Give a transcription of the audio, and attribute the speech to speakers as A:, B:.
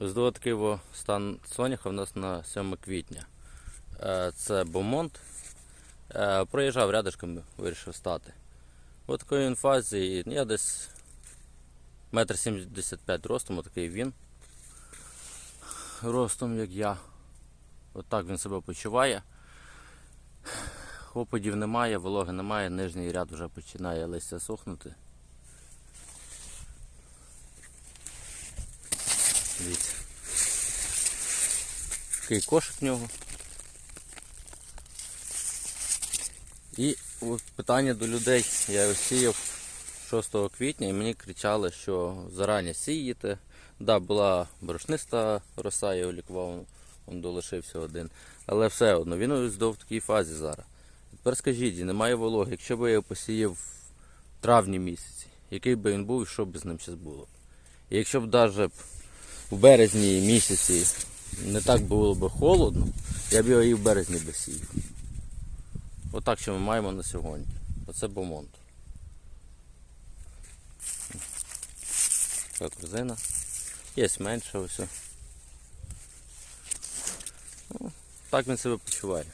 A: Такий стан соняха в нас на 7 квітня. Е, Це Бомонт. Е, Проїжджав рядышком, вирішив стати. Ось такої він фазі. Я десь метр 75 ростом, отакий він. Ростом, як я. Отак він себе почуває. Опадів немає, вологи немає, нижній ряд вже починає листя сохнути. Дивіться. Кошик в нього. І питання до людей. Я його сіяв 6 квітня і мені кричали, що зарані сієте. Да, була борошниста роса, я його лікував, він долишився один. Але все одно, він ось до в такій фазі зараз. Тепер скажіть, немає вологи, якщо б я його посіяв в травні місяці, який би він був і що б з ним зараз було? І якщо б навіть в березні місяці не так було б холодно, я б його і в березні би сіяв. Отак, що ми маємо на сьогодні. Оце бомонт. Така корзина. Є менше ось. Ну, Так він себе почуває.